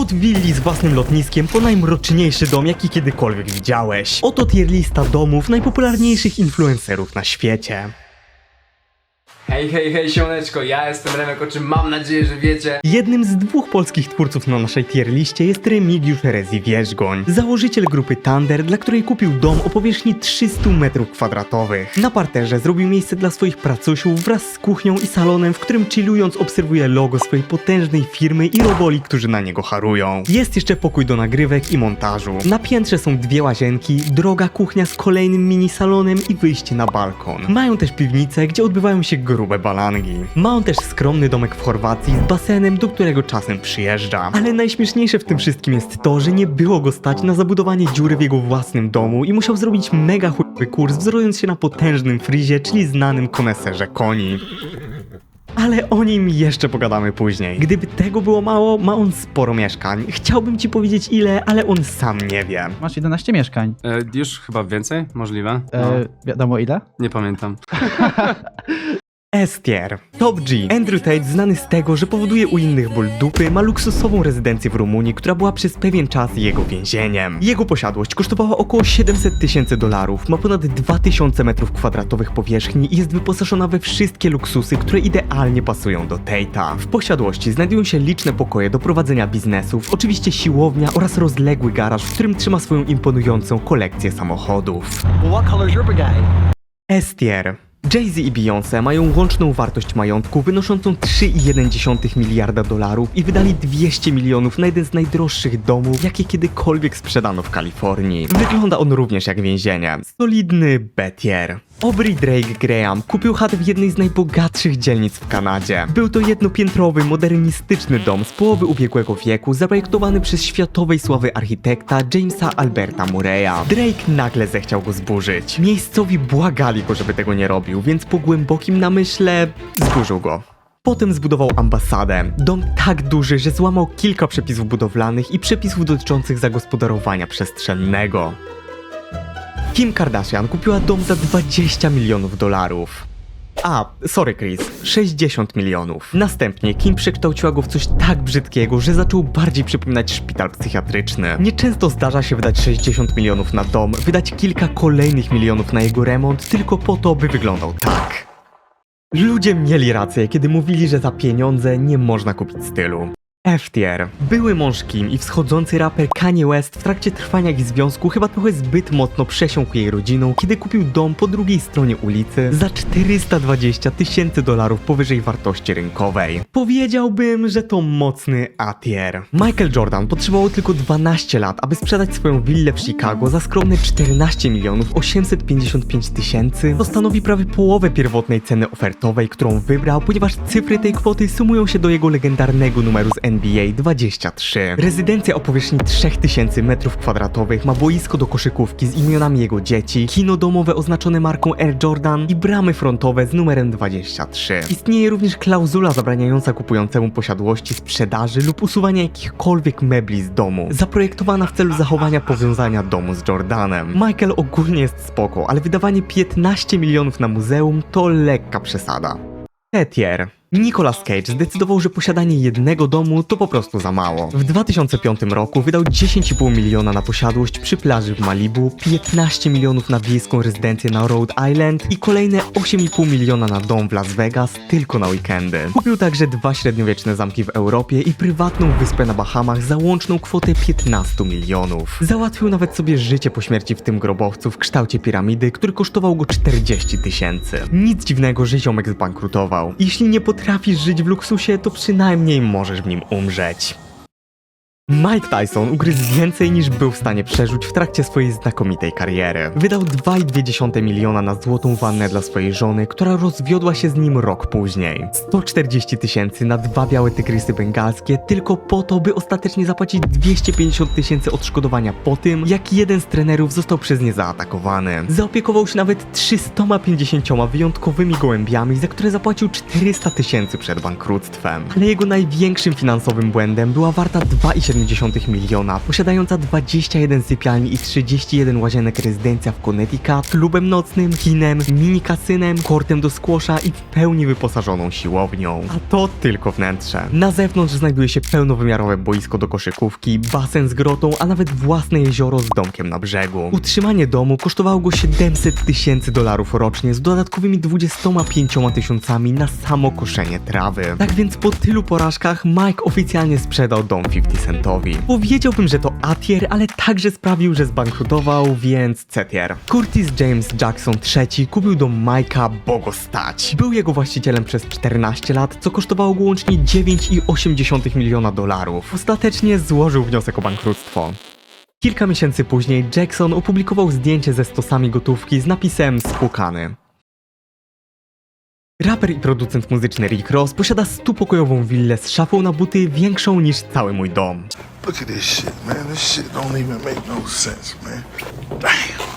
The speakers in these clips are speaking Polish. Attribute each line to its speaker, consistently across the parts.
Speaker 1: Od willi z własnym lotniskiem po najmroczniejszy dom, jaki kiedykolwiek widziałeś. Oto tier lista domów najpopularniejszych influencerów na świecie.
Speaker 2: Hej, hej, hej, siemaneczko, ja jestem Remek, o czym mam nadzieję, że wiecie.
Speaker 1: Jednym z dwóch polskich twórców na naszej tier liście jest Remigiusz Rezi Wierzgoń, założyciel grupy Thunder, dla której kupił dom o powierzchni 300 m2. Na parterze zrobił miejsce dla swoich pracusiów wraz z kuchnią i salonem, w którym chillując obserwuje logo swojej potężnej firmy i roboli, którzy na niego harują. Jest jeszcze pokój do nagrywek i montażu. Na piętrze są dwie łazienki, droga kuchnia z kolejnym mini salonem i wyjście na balkon. Mają też piwnicę, gdzie odbywają się grube balangi. Ma on też skromny domek w Chorwacji z basenem, do którego czasem przyjeżdża. Ale najśmieszniejsze w tym wszystkim jest to, że nie było go stać na zabudowanie dziury w jego własnym domu i musiał zrobić mega chujowy kurs, wzorując się na potężnym frizie, czyli znanym koneserze koni. Ale o nim jeszcze pogadamy później. Gdyby tego było mało, ma on sporo mieszkań. Chciałbym ci powiedzieć ile, ale on sam nie wie.
Speaker 3: Masz 11 mieszkań.
Speaker 2: E, już chyba więcej, możliwe? No,
Speaker 3: E, wiadomo ile?
Speaker 2: nie pamiętam.
Speaker 1: Estier. Top G. Andrew Tate znany z tego, że powoduje u innych ból dupy, ma luksusową rezydencję w Rumunii, która była przez pewien czas jego więzieniem. Jego posiadłość kosztowała około 700 tysięcy dolarów, ma ponad 2000 metrów kwadratowych powierzchni i jest wyposażona we wszystkie luksusy, które idealnie pasują do Tate'a. W posiadłości znajdują się liczne pokoje do prowadzenia biznesów, oczywiście siłownia oraz rozległy garaż, w którym trzyma swoją imponującą kolekcję samochodów.
Speaker 4: Well, what color's your brigade?
Speaker 1: Jay-Z i Beyoncé mają łączną wartość majątku wynoszącą 3,1 miliarda dolarów i wydali 200 milionów na jeden z najdroższych domów, jakie kiedykolwiek sprzedano w Kalifornii. Wygląda on również jak więzienie. Solidny betier. Aubrey Drake Graham kupił chatę w jednej z najbogatszych dzielnic w Kanadzie. Był to jednopiętrowy, modernistyczny dom z połowy ubiegłego wieku, zaprojektowany przez światowej sławy architekta Jamesa Alberta Murray'a. Drake nagle zechciał go zburzyć. Miejscowi błagali go, żeby tego nie robił, więc po głębokim namyśle zburzył go. Potem zbudował ambasadę. Dom tak duży, że złamał kilka przepisów budowlanych i przepisów dotyczących zagospodarowania przestrzennego. Kim Kardashian kupiła dom za 20 milionów dolarów. A, sorry Chris, 60 milionów. Następnie Kim przekształciła go w coś tak brzydkiego, że zaczął bardziej przypominać szpital psychiatryczny. Nieczęsto zdarza się wydać 60 milionów na dom, wydać kilka kolejnych milionów na jego remont, tylko po to, by wyglądał tak. Ludzie mieli rację, kiedy mówili, że za pieniądze nie można kupić stylu. F-tier. Były mąż Kim i wschodzący raper Kanye West w trakcie trwania ich związku chyba trochę zbyt mocno przesiąkł jej rodziną, kiedy kupił dom po drugiej stronie ulicy za 420 tysięcy dolarów powyżej wartości rynkowej. Powiedziałbym, że to mocny A-tier. Michael Jordan potrzebował tylko 12 lat, aby sprzedać swoją willę w Chicago za skromne 14 milionów 855 tysięcy. To stanowi prawie połowę pierwotnej ceny ofertowej, którą wybrał, ponieważ cyfry tej kwoty sumują się do jego legendarnego numeru z NBA 23. Rezydencja o powierzchni 3000 m2 ma boisko do koszykówki z imionami jego dzieci, kino domowe oznaczone marką Air Jordan i bramy frontowe z numerem 23. Istnieje również klauzula zabraniająca kupującemu posiadłości sprzedaży lub usuwania jakichkolwiek mebli z domu, zaprojektowana w celu zachowania powiązania domu z Jordanem. Michael ogólnie jest spoko, ale wydawanie 15 milionów na muzeum to lekka przesada. Etier. Nicolas Cage zdecydował, że posiadanie jednego domu to po prostu za mało. W 2005 roku wydał 10,5 miliona na posiadłość przy plaży w Malibu, 15 milionów na wiejską rezydencję na Rhode Island i kolejne 8,5 miliona na dom w Las Vegas tylko na weekendy. Kupił także dwa średniowieczne zamki w Europie i prywatną wyspę na Bahamach za łączną kwotę 15 milionów. Załatwił nawet sobie życie po śmierci w tym grobowcu w kształcie piramidy, który kosztował go 40 tysięcy. Nic dziwnego, że ziomek zbankrutował. Jeśli nie potrafisz żyć w luksusie, to przynajmniej możesz w nim umrzeć. Mike Tyson ugryzł więcej niż był w stanie przeżyć w trakcie swojej znakomitej kariery. Wydał 2,2 miliona na złotą wannę dla swojej żony, która rozwiodła się z nim rok później. 140 tysięcy na dwa białe tygrysy bengalskie tylko po to, by ostatecznie zapłacić 250 tysięcy odszkodowania po tym, jak jeden z trenerów został przez nie zaatakowany. Zaopiekował się nawet 350 wyjątkowymi gołębiami, za które zapłacił 400 tysięcy przed bankructwem. Ale jego największym finansowym błędem była warta 2,7 2,8 miliona, posiadająca 21 sypialni i 31 łazienek rezydencja w Connecticut, klubem nocnym, kinem, mini kasynem, kortem do squasha i w pełni wyposażoną siłownią. A to tylko wnętrze. Na zewnątrz znajduje się pełnowymiarowe boisko do koszykówki, basen z grotą, a nawet własne jezioro z domkiem na brzegu. Utrzymanie domu kosztowało go 700 tysięcy dolarów rocznie z dodatkowymi 25 tysiącami na samo koszenie trawy. Tak więc po tylu porażkach Mike oficjalnie sprzedał dom 50 Centowi. Powiedziałbym, że to A-tier, ale także sprawił, że zbankrutował, więc C-tier. Curtis James Jackson III kupił dom Mike'a, bo go stać. Był jego właścicielem przez 14 lat, co kosztowało go łącznie 9,8 miliona dolarów. Ostatecznie złożył wniosek o bankructwo. Kilka miesięcy później Jackson opublikował zdjęcie ze stosami gotówki z napisem spłukany. Raper i producent muzyczny Rick Ross posiada stupokojową willę z szafą na buty większą niż cały mój dom.
Speaker 4: Look at this shit, man. This shit don't even make no sense, man. Damn.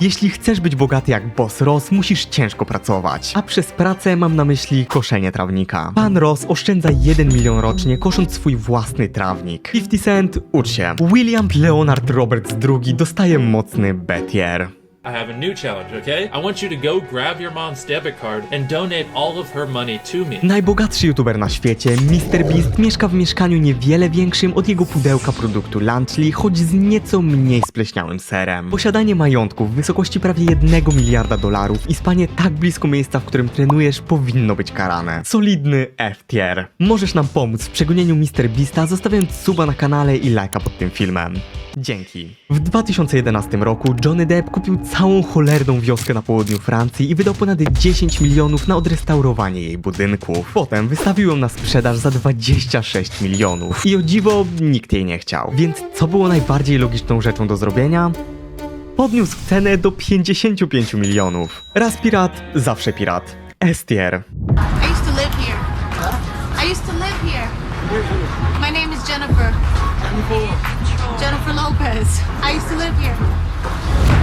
Speaker 1: Jeśli chcesz być bogaty jak boss Ross, musisz ciężko pracować. A przez pracę mam na myśli koszenie trawnika. Pan Ross oszczędza 1 milion rocznie, kosząc swój własny trawnik. 50 Cent, ucz się. William Leonard Roberts II dostaje mocny betier.
Speaker 5: I have a new challenge, okay? I want you to go grab your mom's debit card and donate all of her money to me.
Speaker 1: Najbogatszy youtuber na świecie, MrBeast, mieszka w mieszkaniu niewiele większym od jego pudełka produktu Lunchly, choć z nieco mniej spleśniałym serem. Posiadanie majątku w wysokości prawie 1 miliarda dolarów i spanie tak blisko miejsca, w którym trenujesz, powinno być karane. Solidny F-tier. Możesz nam pomóc w przegonieniu MrBeasta, zostawiając suba na kanale i lajka pod tym filmem. Dzięki. W 2011 roku Johnny Depp kupił całą cholerną wioskę na południu Francji i wydał ponad 10 milionów na odrestaurowanie jej budynków. Potem wystawił ją na sprzedaż za 26 milionów. I o dziwo nikt jej nie chciał. Więc co było najbardziej logiczną rzeczą do zrobienia? Podniósł cenę do 55 milionów. Raz pirat, zawsze pirat. Estier.
Speaker 6: I used to live here. I used to live here. My name is Jennifer. Jennifer Lopez. I used to live here.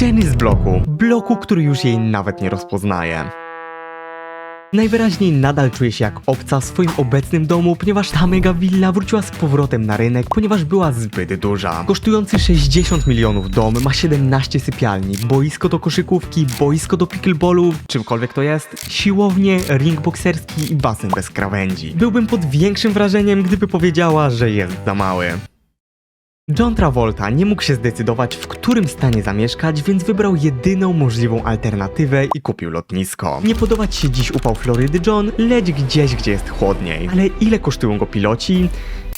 Speaker 1: Jenny z bloku. Bloku, który już jej nawet nie rozpoznaje. Najwyraźniej nadal czuje się jak obca w swoim obecnym domu, ponieważ ta mega willa wróciła z powrotem na rynek, ponieważ była zbyt duża. Kosztujący 60 milionów dom ma 17 sypialni, boisko do koszykówki, boisko do pickleballu, czymkolwiek to jest, siłownię, ring bokserski i basen bez krawędzi. Byłbym pod większym wrażeniem, gdyby powiedziała, że jest za mały. John Travolta nie mógł się zdecydować, w którym stanie zamieszkać, więc wybrał jedyną możliwą alternatywę i kupił lotnisko. Nie podoba ci się dziś upał Florydy, John? Leć gdzieś, gdzie jest chłodniej. Ale ile kosztują go piloci?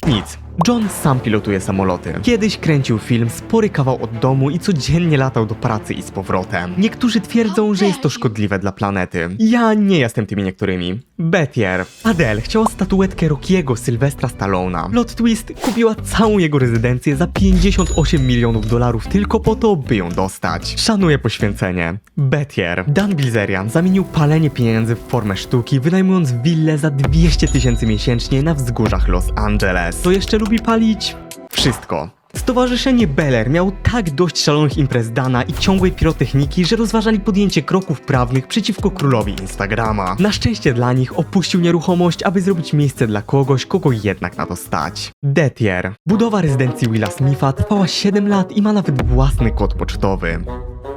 Speaker 1: Nic. John sam pilotuje samoloty. Kiedyś kręcił film spory kawał od domu i codziennie latał do pracy i z powrotem. Niektórzy twierdzą, że jest to szkodliwe dla planety. Ja nie jestem tymi niektórymi. Betier. Adele chciała statuetkę Rockiego Sylwestra Stallona. Plot Twist kupiła całą jego rezydencję za 58 milionów dolarów tylko po to, by ją dostać. Szanuję poświęcenie. Betier. Dan Bilzerian zamienił palenie pieniędzy w formę sztuki, wynajmując willę za 200 tysięcy miesięcznie na wzgórzach Los Angeles. To jeszcze lubi palić? Wszystko. Stowarzyszenie Beller miał tak dość szalonych imprez Dana i ciągłej pirotechniki, że rozważali podjęcie kroków prawnych przeciwko królowi Instagrama. Na szczęście dla nich opuścił nieruchomość, aby zrobić miejsce dla kogoś, kogo jednak na to stać. Detier. Budowa rezydencji Willa Smitha trwała 7 lat i ma nawet własny kod pocztowy.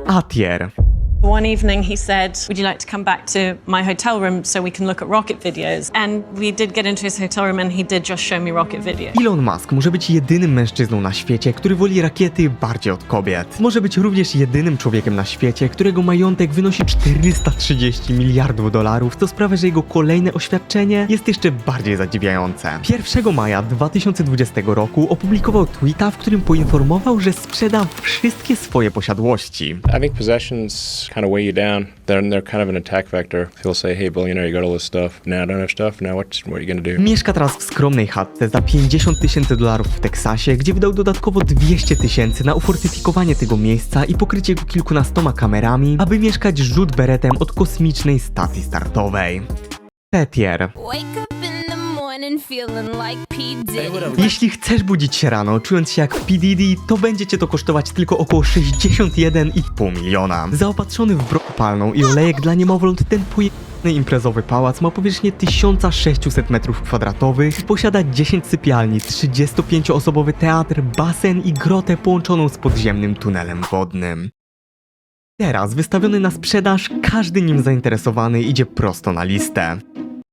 Speaker 1: Atier.
Speaker 7: One evening he said, Would you like to come back to my hotel room so we can look at rocket videos? And we did get into his hotel room and he did just show me rocket video.
Speaker 1: Elon Musk może być jedynym mężczyzną na świecie, który woli rakiety bardziej od kobiet. Może być również jedynym człowiekiem na świecie, którego majątek wynosi 430 miliardów dolarów, co sprawia, że jego kolejne oświadczenie jest jeszcze bardziej zadziwiające. 1 maja 2020 roku opublikował tweeta, w którym poinformował, że sprzeda wszystkie swoje posiadłości.
Speaker 8: I think possessions kind of weigh you down. They're, they're kind of an attack vector. People say, hey, billionaire, you got all this stuff. Now I don't have stuff. Now what, what are you going to do?
Speaker 1: Mieszka teraz w skromnej chatce za 50 tysięcy dolarów w Teksasie, gdzie wydał dodatkowo 200 tysięcy na ufortyfikowanie tego miejsca i pokrycie go kilkunastoma kamerami, aby mieszkać rzut beretem od kosmicznej stacji startowej. Petier.
Speaker 9: Wake up
Speaker 1: Jeśli chcesz budzić się rano czując się jak P. Diddy, to będzie cię to kosztować tylko około 61,5 miliona. Zaopatrzony w broń palną i olejek dla niemowląt, ten poje Imprezowy pałac ma powierzchnię 1600 m2 i posiada 10 sypialni, 35-osobowy teatr, basen i grotę połączoną z podziemnym tunelem wodnym. Teraz wystawiony na sprzedaż, każdy nim zainteresowany idzie prosto na listę.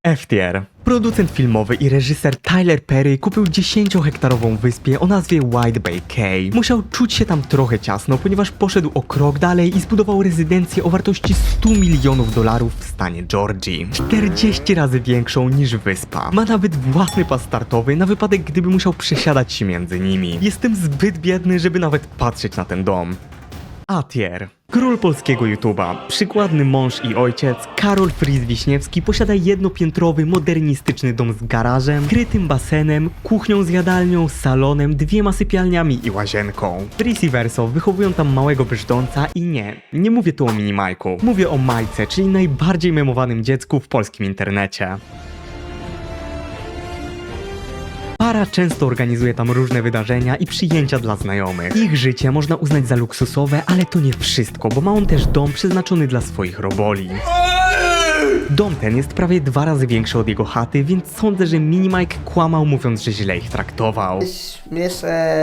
Speaker 1: F-Tier. Producent filmowy i reżyser Tyler Perry kupił 10-hektarową wyspę o nazwie White Bay Cay. Musiał czuć się tam trochę ciasno, ponieważ poszedł o krok dalej i zbudował rezydencję o wartości 100 milionów dolarów w stanie Georgii. 40 razy większą niż wyspa. Ma nawet własny pas startowy na wypadek, gdyby musiał przesiadać się między nimi. Jestem zbyt biedny, żeby nawet patrzeć na ten dom. Atier. Król polskiego YouTube'a, przykładny mąż i ojciec, Karol Fris Wiśniewski posiada jednopiętrowy, modernistyczny dom z garażem, krytym basenem, kuchnią z jadalnią, salonem, dwiema sypialniami i łazienką. Fris i Verso wychowują tam małego brzdąca i nie, nie mówię tu o minimajku. Mówię o Majce, czyli najbardziej memowanym dziecku w polskim internecie. Para często organizuje tam różne wydarzenia i przyjęcia dla znajomych. Ich życie można uznać za luksusowe, ale to nie wszystko, bo ma on też dom przeznaczony dla swoich roboli. Dom ten jest prawie dwa razy większy od jego chaty, więc sądzę, że Minimike kłamał mówiąc, że źle ich traktował.
Speaker 10: Śmieszne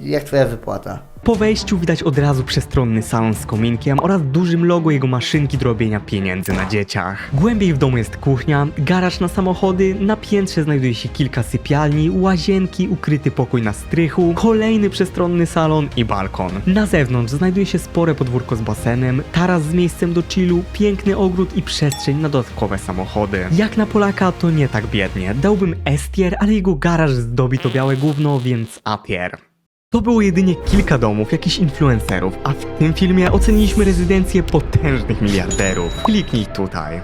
Speaker 10: jak twoja wypłata.
Speaker 1: Po wejściu widać od razu przestronny salon z kominkiem oraz dużym logo jego maszynki do robienia pieniędzy na dzieciach. Głębiej w domu jest kuchnia, garaż na samochody, na piętrze znajduje się kilka sypialni, łazienki, ukryty pokój na strychu, kolejny przestronny salon i balkon. Na zewnątrz znajduje się spore podwórko z basenem, taras z miejscem do chillu, piękny ogród i przestrzeń na dodatkowe samochody. Jak na Polaka to nie tak biednie. Dałbym S-tier, ale jego garaż zdobi to białe gówno, więc A-tier. To było jedynie kilka domów jakichś influencerów, a w tym filmie oceniliśmy rezydencję potężnych miliarderów. Kliknij tutaj.